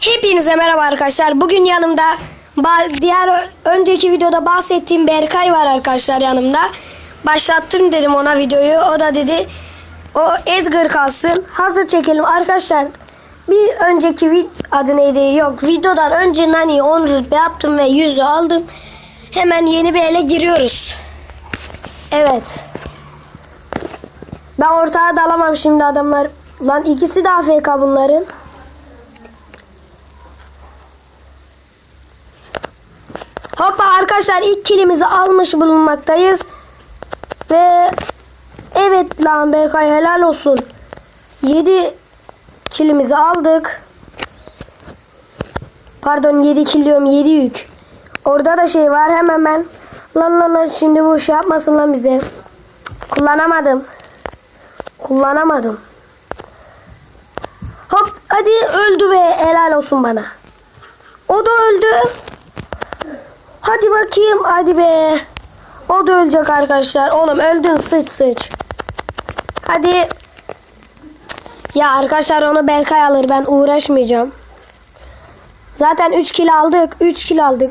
Hepinize merhaba arkadaşlar. Bugün yanımda diğer önceki videoda bahsettiğim Berkay var arkadaşlar yanımda. Başlattım dedim ona videoyu. O da dedi o Edgar kalsın. Hazır çekelim arkadaşlar. Bir önceki adı neydi? Yok videodan önce Nani 10 rütbe yaptım ve 100'ü aldım. Hemen yeni bir ele giriyoruz. Evet. Ben ortağa dalamam şimdi adamlar. Lan ikisi de AFK bunların. Hoppa arkadaşlar ilk kilimizi almış bulunmaktayız. Ve evet lan Berkay helal olsun. 7 kilimizi aldık. Pardon 7 kill diyorum 7 yük. Orada da şey var hemen ben. Lan lan lan şimdi bu şey yapmasın lan bize. Kullanamadım. Kullanamadım. Hop hadi öldü ve helal olsun bana. O da öldü. Hadi bakayım hadi be. O da ölecek arkadaşlar. Oğlum öldün sıç sıç. Hadi. Ya arkadaşlar onu Berkay alır ben uğraşmayacağım. Zaten 3 kill aldık. 3 kill aldık.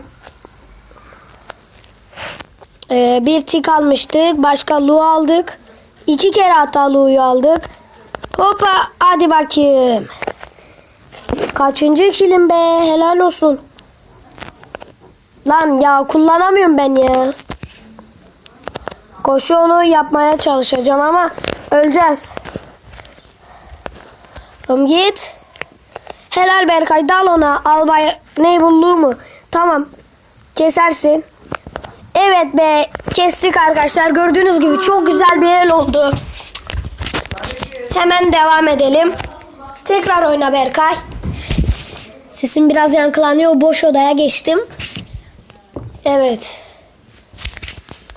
Ee, bir tik almıştık. Başka Lu aldık. İki kere hatta Lu'yu aldık. Hoppa hadi bakayım. Kaçıncı kilim be helal olsun. Lan ya kullanamıyorum ben ya. Koşu onu yapmaya çalışacağım ama öleceğiz. Tamam git. Helal Berkay dal ona. Albay ne bulduğu mu? Tamam. Kesersin. Evet be kestik arkadaşlar. Gördüğünüz gibi çok güzel bir el oldu. Hemen devam edelim. Tekrar oyna Berkay. Sesim biraz yankılanıyor. Boş odaya geçtim. Evet.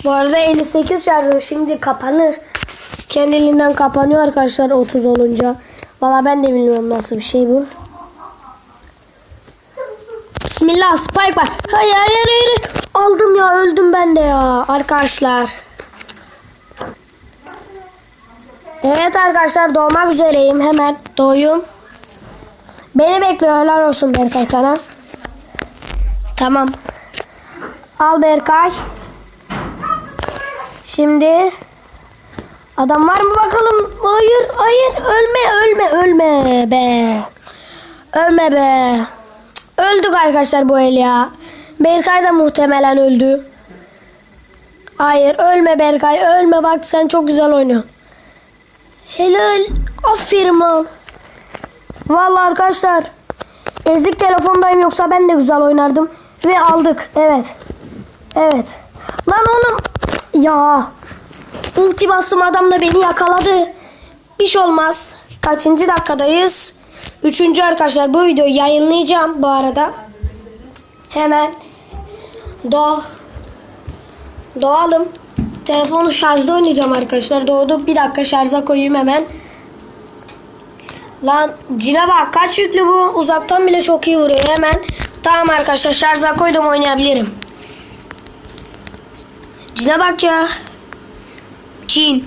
Bu arada 58 şarjım şimdi kapanır. Kendiliğinden kapanıyor arkadaşlar 30 olunca. Valla ben de bilmiyorum nasıl bir şey bu. Bismillah spike var. Hayır hayır hayır. Aldım ya öldüm ben de ya arkadaşlar. Evet arkadaşlar doğmak üzereyim. Hemen doğuyum. Beni bekliyor helal olsun Berkay sana. Tamam. Al Berkay. Şimdi adam var mı bakalım? Hayır, hayır. Ölme, ölme, ölme be. Ölme be. Öldük arkadaşlar bu el ya. Berkay da muhtemelen öldü. Hayır, ölme Berkay. Ölme bak sen çok güzel oynuyorsun. Helal. Aferin lan. Vallahi arkadaşlar ezik telefondayım yoksa ben de güzel oynardım. Ve aldık. Evet. Evet. Lan oğlum. Ya. Ulti bastım adam da beni yakaladı. Bir şey olmaz. Kaçıncı dakikadayız? Üçüncü arkadaşlar bu videoyu yayınlayacağım bu arada. Hemen. Doğ. Doğalım. Telefonu şarjda oynayacağım arkadaşlar. Doğduk. Bir dakika şarja koyayım hemen. Lan cile bak kaç yüklü bu uzaktan bile çok iyi vuruyor hemen. Tamam arkadaşlar şarja koydum oynayabilirim. Cile bak ya. Cin.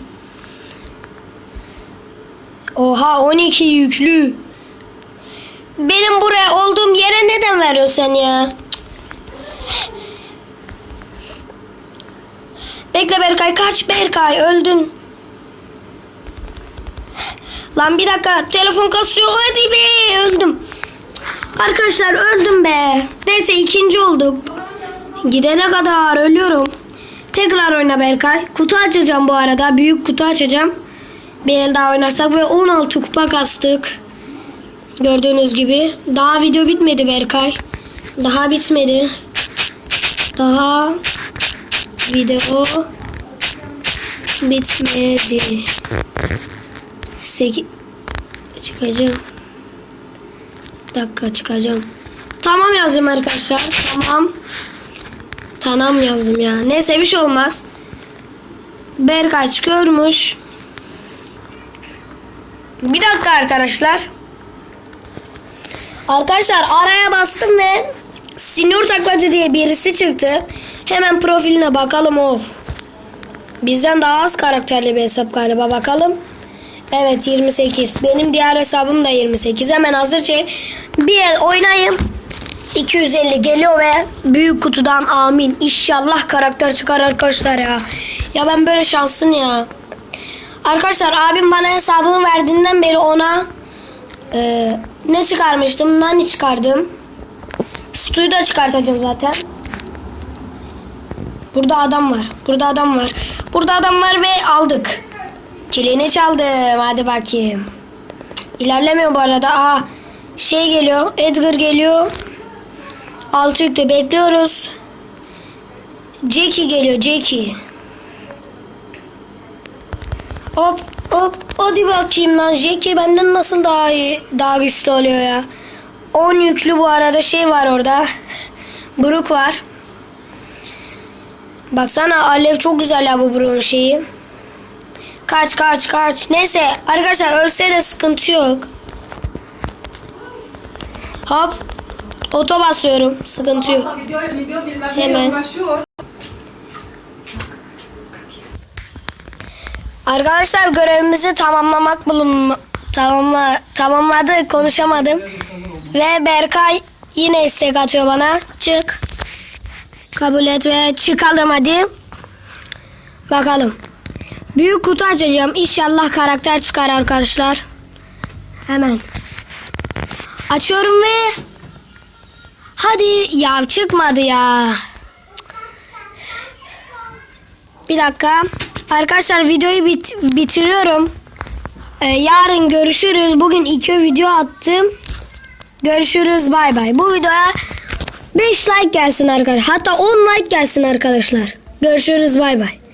Oha 12 yüklü. Benim buraya olduğum yere neden veriyorsun sen ya? Bekle Berkay kaç Berkay öldün. Lan bir dakika telefon kasıyor hadi be öldüm. Arkadaşlar öldüm be. Neyse ikinci olduk. Gidene kadar ölüyorum. Tekrar oyna Berkay. Kutu açacağım bu arada. Büyük kutu açacağım. Bir el daha oynarsak ve 16 kupa kastık. Gördüğünüz gibi. Daha video bitmedi Berkay. Daha bitmedi. Daha video bitmedi. 8 çıkacağım. Bir dakika çıkacağım. Tamam yazdım arkadaşlar. Tamam. Tamam yazdım ya. Neyse bir şey olmaz. Berkay çıkıyormuş. Bir dakika arkadaşlar. Arkadaşlar araya bastım ve Senior taklacı diye birisi çıktı. Hemen profiline bakalım of. Bizden daha az karakterli bir hesap galiba bakalım. Evet 28. Benim diğer hesabım da 28. Hemen hazırca bir el oynayayım. 250 geliyor ve büyük kutudan amin. İnşallah karakter çıkar arkadaşlar ya. Ya ben böyle şanslın ya. Arkadaşlar abim bana hesabımı verdiğinden beri ona e, ne çıkarmıştım? Nani çıkardım. Stu'yu da çıkartacağım zaten. Burada adam var. Burada adam var. Burada adam var ve aldık. Kilini çaldım. Hadi bakayım. İlerlemiyor bu arada. Aa, şey geliyor. Edgar geliyor. Altı yüklü bekliyoruz. Jackie geliyor. Jackie. Hop hop. Hadi bakayım lan. Jackie benden nasıl daha iyi, daha güçlü oluyor ya. 10 yüklü bu arada şey var orada. Brook var. Baksana alev çok güzel ya bu Brook'un şeyi. Kaç kaç kaç. Neyse arkadaşlar ölse de sıkıntı yok. Hop. Oto basıyorum. Sıkıntı yok. Video, video bilmem Hemen. uğraşıyor. Arkadaşlar görevimizi tamamlamak bulun tamamla tamamladık konuşamadım. Ve Berkay yine istek atıyor bana. Çık. Kabul et ve çıkalım hadi. Bakalım. Büyük kutu açacağım. İnşallah karakter çıkar arkadaşlar. Hemen. Açıyorum ve hadi ya çıkmadı ya. Bir dakika. Arkadaşlar videoyu bit- bitiriyorum. Ee, yarın görüşürüz. Bugün iki video attım. Görüşürüz. Bay bay. Bu videoya 5 like gelsin arkadaşlar. Hatta 10 like gelsin arkadaşlar. Görüşürüz. Bay bay.